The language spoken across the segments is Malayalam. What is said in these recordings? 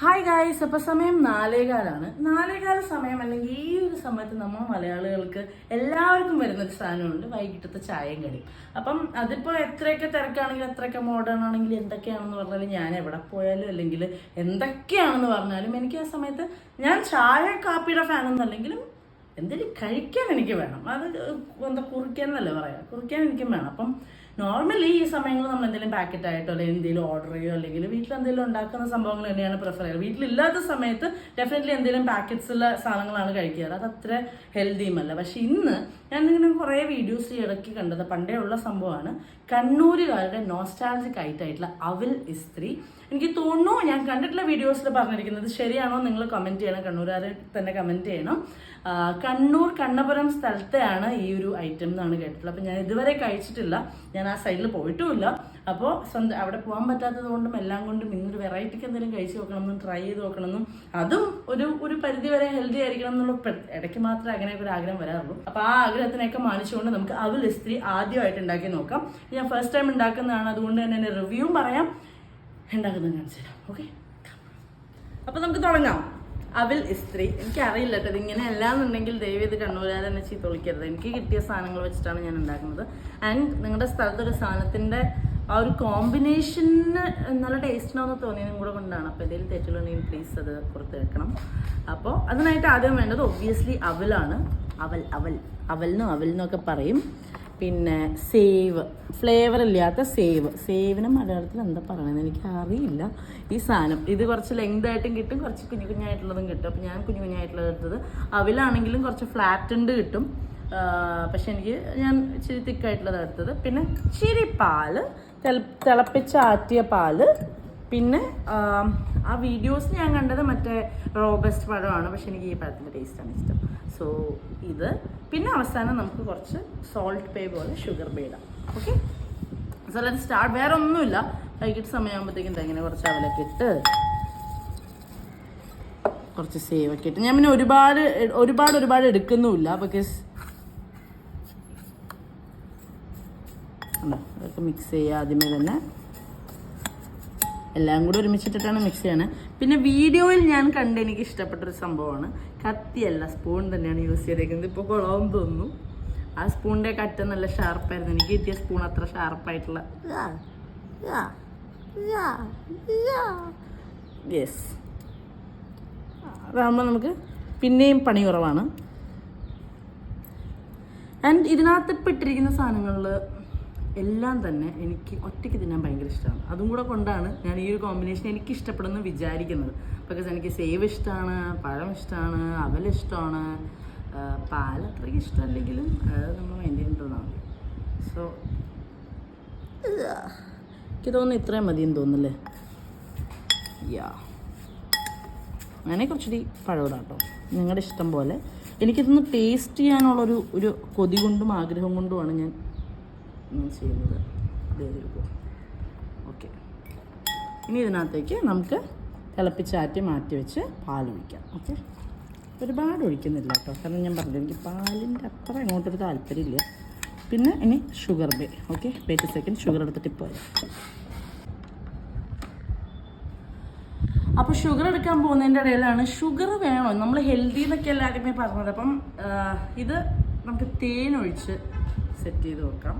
ഹായ് ഗായ്സ് അപ്പൊ സമയം നാലേകാലാണ്. നാലേകാല സമയം അല്ലെങ്കിൽ ഈ ഒരു സമയത്ത് നമ്മൾ മലയാളികൾക്ക് എല്ലാവർക്കും വരുന്ന ഒരു സാധനമുണ്ട് വൈകിട്ടത്തെ ചായയും കടിയും. അപ്പം അതിപ്പോ എത്രയൊക്കെ തിരക്കാണെങ്കിലും എത്രയൊക്കെ മോഡേൺ ആണെങ്കിലും എന്തൊക്കെയാണെന്ന് പറഞ്ഞാലും ഞാൻ എവിടെ പോയാലും അല്ലെങ്കിൽ എന്തൊക്കെയാണെന്ന് പറഞ്ഞാലും എനിക്ക് ആ സമയത്ത് ഞാൻ ചായ കാപ്പിയുടെ ഫാനൊന്നും അല്ലെങ്കിലും എന്തെങ്കിലും കഴിക്കാൻ എനിക്ക് വേണം. അത് എന്താ കുറിക്കാൻ എന്നല്ലേ പറയാം? കുറിക്കാൻ എനിക്കും വേണം. അപ്പം നോർമലി ഈ സമയങ്ങളിൽ നമ്മൾ എന്തെങ്കിലും പാക്കറ്റ് ആയിട്ടോ അല്ലെങ്കിൽ എന്തെങ്കിലും ഓർഡർ ചെയ്യോ അല്ലെങ്കിൽ വീട്ടിൽ എന്തെങ്കിലും ഉണ്ടാക്കുന്ന സംഭവങ്ങൾ തന്നെയാണ് പ്രിഫർ ചെയ്യുക. വീട്ടിലില്ലാത്ത സമയത്ത് ഡെഫിനറ്റ്ലി എന്തെങ്കിലും പാക്കറ്റ്സ് ഉള്ള സാധനങ്ങളാണ് കഴിക്കാറ് അത് അത്ര ഹെൽത്തിയും അല്ല. പക്ഷെ ഇന്ന് ഞാൻ ഇങ്ങനെ കുറേ വീഡിയോസ് ഇടയ്ക്ക് കണ്ടത്. പണ്ടേ ഉള്ള സംഭവമാണ്. കണ്ണൂരുകാരുടെ നോസ്റ്റാൾജിക് ആയിട്ടായിട്ടുള്ള അവൽ ഇസ്ത്രി. എനിക്ക് തോന്നുന്നു ഞാൻ കണ്ടിട്ടുള്ള വീഡിയോസിൽ പറഞ്ഞിരിക്കുന്നത് ശരിയാണോ നിങ്ങൾ കമന്റ് ചെയ്യണം. കണ്ണൂരുകാർ തന്നെ കമന്റ് ചെയ്യണം. കണ്ണൂർ കണ്ണപുരം സ്ഥലത്തെയാണ് ഈ ഒരു ഐറ്റം എന്നാണ് കേട്ടിട്ടുള്ളത്. അപ്പം ഞാൻ ഇതുവരെ കഴിച്ചിട്ടില്ല. ഞാൻ ആ സൈഡിൽ പോയിട്ടുമില്ല. അപ്പോൾ സ്വന്തം അവിടെ പോകാൻ പറ്റാത്തത് കൊണ്ടും എല്ലാം കൊണ്ടും ഇന്നൊരു വെറൈറ്റിക്ക് എന്തെങ്കിലും കഴിച്ച് നോക്കണമെന്നും ട്രൈ ചെയ്ത് നോക്കണമെന്നും അതും ഒരു ഒരു പരിധി വരെ ഹെൽത്തി ആയിരിക്കണം എന്നുള്ള ഇടയ്ക്ക് മാത്രമേ അങ്ങനെയൊക്കെ ഒരു ആഗ്രഹം വരാറുള്ളൂ. അപ്പോൾ ആ ആഗ്രഹത്തിനൊക്കെ മാനിച്ചുകൊണ്ട് നമുക്ക് അവൽ ഇസ്ത്രി ആദ്യമായിട്ട് ഉണ്ടാക്കി നോക്കാം. ഞാൻ ഫസ്റ്റ് ടൈം ഉണ്ടാക്കുന്നതാണ്. അതുകൊണ്ട് തന്നെ എന്റെ റിവ്യൂവും പറയാം. ഉണ്ടാക്കുന്നത് കാണിച്ചു തരാം. ഓക്കെ അപ്പൊ നമുക്ക് തുടങ്ങാം. അവിൽ ഇസ്ത്രി. എനിക്കറിയില്ല കേട്ടോ ഇതിങ്ങനെ അല്ലാന്നുണ്ടെങ്കിൽ ദയവ് ഇത് കണ്ണൂരാതെ തന്നെ ചീത്ത വിളിക്കരുത് എനിക്ക് കിട്ടിയ സാധനങ്ങൾ വെച്ചിട്ടാണ് ഞാൻ ഉണ്ടാക്കുന്നത്. ആൻഡ് നിങ്ങളുടെ സ്ഥലത്തൊരു സാധനത്തിന്റെ ആ ഒരു കോമ്പിനേഷന് നല്ല ടേസ്റ്റിനാണെന്ന് തോന്നിയതും കൂടെ കൊണ്ടാണ്. അപ്പോൾ എന്തെങ്കിലും തെറ്റുകളുണ്ടെങ്കിൽ പ്ലീസ് അത് പുറത്ത് വെക്കണം. അപ്പോൾ അതിനായിട്ട് ആദ്യം വേണ്ടത് ഒബ്വിയസ്ലി അവലാണ്. അവൽ അവൽ അവലിനും അവലിനൊക്കെ പറയും. പിന്നെ സേവ് ഫ്ലേവർ ഇല്ലാത്ത സേവ് സേവിന് മലയാളത്തിൽ എന്താ പറയുന്നത് എനിക്ക് അറിയില്ല ഈ സാധനം ഇത് കുറച്ച് ലെങ്ത് ആയിട്ടും കിട്ടും കുറച്ച് കുഞ്ഞു കുഞ്ഞായിട്ടുള്ളതും കിട്ടും. അപ്പം ഞാൻ കുഞ്ഞു കുഞ്ഞായിട്ടുള്ളത് എടുത്തത്. അവിലാണെങ്കിലും കുറച്ച് ഫ്ലാറ്റൻഡ് കിട്ടും. പക്ഷെ എനിക്ക് ഞാൻ ഇച്ചിരി തിക്കായിട്ടുള്ളത് എടുത്തത്. പിന്നെ ഇച്ചിരി പാൽ തിള- തിളപ്പിച്ചാറ്റിയ പാൽ. പിന്നെ ആ വീഡിയോസ് ഞാൻ കണ്ടത് മറ്റേ റോബസ്റ്റ് പഴമാണ്. പക്ഷെ എനിക്ക് ഈ പഴത്തിന്റെ ടേസ്റ്റാണ് ഇഷ്ടം. സോ ഇത്. പിന്നെ അവസാനം നമുക്ക് കുറച്ച് സോൾട്ട് പേ പോലെ ഷുഗർ പേ ഇടാം. ഓക്കെ സോ ലെറ്റ് സ്റ്റാർട്ട് വേറെ ഒന്നുമില്ല. വൈകിട്ട് സമയമാകുമ്പോഴത്തേക്കും ഇങ്ങനെ കുറച്ച് അവലൊക്കെ ഇട്ട് കുറച്ച് സേവൊക്കെ ഇട്ട്. ഞാൻ പിന്നെ ഒരുപാട് ഒരുപാട് ഒരുപാട് എടുക്കുന്നുമില്ല ബിക്കോസ് മിക്സ് ചെയ്യുക ആദ്യമേ തന്നെ. എല്ലാം കൂടി ഒരുമിച്ചിട്ടിട്ടാണ് മിക്സ് ചെയ്യണത് പിന്നെ വീഡിയോയിൽ ഞാൻ കണ്ട് എനിക്ക് ഇഷ്ടപ്പെട്ട ഒരു സംഭവമാണ്. കത്തിയല്ല സ്പൂൺ തന്നെയാണ് യൂസ് ചെയ്തേക്കുന്നത്. ഇപ്പോൾ കുളവും തോന്നുന്നു. ആ സ്പൂണിന്റെ കറ്റ നല്ല ഷാർപ്പായിരുന്നു എനിക്ക് കിട്ടിയ സ്പൂൺ അത്ര ഷാർപ്പായിട്ടുള്ള യെസ് അതാകുമ്പോൾ നമുക്ക് പിന്നെയും പണി കുറവാണ്. ആൻഡ് ഇതിനകത്ത് ഇപ്പം ഇട്ടിരിക്കുന്ന സാധനങ്ങളിൽ എല്ലാം തന്നെ എനിക്ക് ഒറ്റയ്ക്ക് തിന്നാൻ ഭയങ്കര ഇഷ്ടമാണ്. അതും കൂടെ കൊണ്ടാണ് ഞാൻ ഈ ഒരു കോമ്പിനേഷൻ എനിക്ക് ഇഷ്ടപ്പെടുന്നു വിചാരിക്കുന്നത്. ബിക്കോസ് എനിക്ക് സേവ് ഇഷ്ടമാണ് പഴം ഇഷ്ടമാണ് അവൽ ഇഷ്ടമാണ്. പാൽ അത്രയ്ക്ക് ഇഷ്ടമല്ലെങ്കിലും അത് നമ്മൾ മെയിന്റെയിൻ ചെയ്തതാണ്. സോ എനിക്ക് തോന്നുന്നു ഇത്രയും മതിയെന്ന് തോന്നുന്നല്ലേ? യാ അങ്ങനെ കുറച്ചുകൂടി പഴമിടാം കേട്ടോ. നിങ്ങളുടെ ഇഷ്ടം പോലെ. എനിക്കിതൊന്ന് ടേസ്റ്റ് ചെയ്യാനുള്ളൊരു ഒരു കൊതി കൊണ്ടും ആഗ്രഹം കൊണ്ടുമാണ് ഞാൻ ചെയ്യുന്നത്. ഓക്കെ. ഇനി ഇതിനകത്തേക്ക് നമുക്ക് തിളപ്പിച്ചാറ്റി മാറ്റി വെച്ച് പാൽ ഒഴിക്കാം. ഓക്കെ. ഒരുപാട് ഒഴിക്കുന്നില്ല കേട്ടോ. കാരണം ഞാൻ പറഞ്ഞു എനിക്ക് പാലിന്റെ അത്ര അങ്ങോട്ടൊരു താല്പര്യമില്ല. പിന്നെ ഇനി ഷുഗർ ബേ. ഓക്കെ. വെയിറ്റ് സെക്കൻഡ് ഷുഗർ എടുത്തിട്ട് ഇപ്പോൾ അപ്പോൾ ഷുഗർ എടുക്കാൻ പോകുന്നതിന്റെ ഇടയിലാണ് ഷുഗർ വേണോ? നമ്മൾ ഹെൽത്തി എന്നൊക്കെ എല്ലാവരുമേ പറഞ്ഞത്. അപ്പം ഇത് നമുക്ക് തേനൊഴിച്ച് സെറ്റ് ചെയ്ത് വെക്കാം.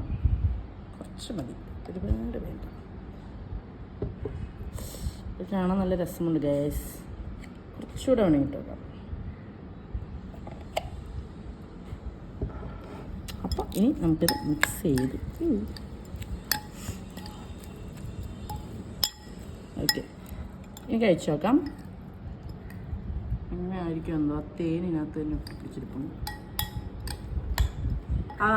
കുറച്ച് മതി. ഒരുപാട് വേണ്ട. ഇത് കാണാൻ നല്ല രസമുണ്ട് ഗ്യാസ് കുറച്ചുകൂടെ വേണമെങ്കിൽ ഇട്ട് വെക്കാം അപ്പോൾ ഇനി നമുക്കിത് മിക്സ് ചെയ്ത് ഓക്കെ ഇനി കഴിച്ചു നോക്കാം. അങ്ങനെ ആയിരിക്കും എന്തോ തേനിനകത്ത് തന്നെ പിടിച്ചിരിപ്പുണ്ട് ആ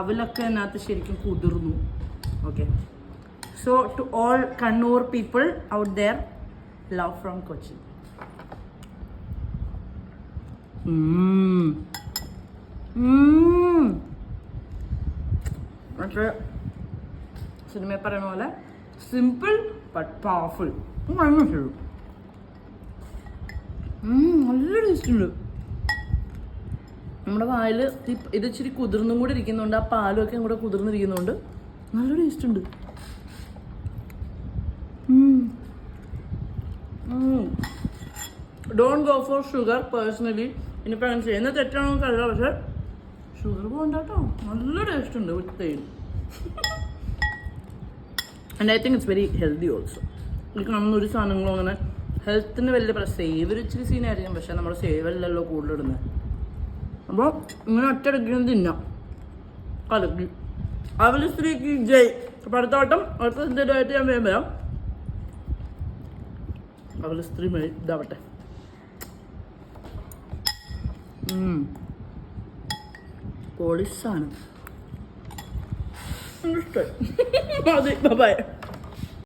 അവലൊക്കെ അതിനകത്ത് ശരിക്കും കുതിർന്നു. Okay so to all Kannur people out there love from Kochi സിനിമയിൽ പറയുന്ന പോലെ സിമ്പിൾ ബട്ട് പവർഫുൾ നല്ല ടേസ്റ്റ് ഉണ്ട്. നമ്മുടെ വായിൽ ഇത് ഇച്ചിരി കുതിർന്നും കൂടി ഇരിക്കുന്നുണ്ട് ആ പാലും ഒക്കെ കൂടെ കുതിർന്നിരിക്കുന്നുണ്ട്. നല്ല ടേസ്റ്റ് ഉണ്ട്. Don't go for sugar personally ഇനിയിപ്പോൾ അങ്ങനെ ചെയ്യുന്ന തെറ്റാണോ എന്നറിയില്ല പക്ഷെ ഷുഗർ പോകണ്ട നല്ല ടേസ്റ്റ് ഉണ്ട് with and I think it's very healthy also ഈ കാണുന്ന ഒരു സാധനങ്ങളും അങ്ങനെ ഹെൽത്തിന് വലിയ പ്രശ്നം. സേവ് ഒരു ഇച്ചിരി സീനായിരിക്കും പക്ഷെ നമ്മുടെ സേവല്ലല്ലോ കൂടുതൽ ഇടുന്നത്. അപ്പോൾ ഇങ്ങനെ ഒറ്റയടിക്കണം തിന്നാം. കലക്കി. അവൽ സ്ത്രീക്ക് ജയ്. അപ്പം അടുത്ത വട്ടം അടുത്ത സ്ഥിരമായിട്ട് ഞാൻ വേഗം വരാം. അവൽ സ്ത്രീ മതി ഇതാവട്ടെ. പോളിസാണ് ഇഷ്ടമായി. മതി ബൈ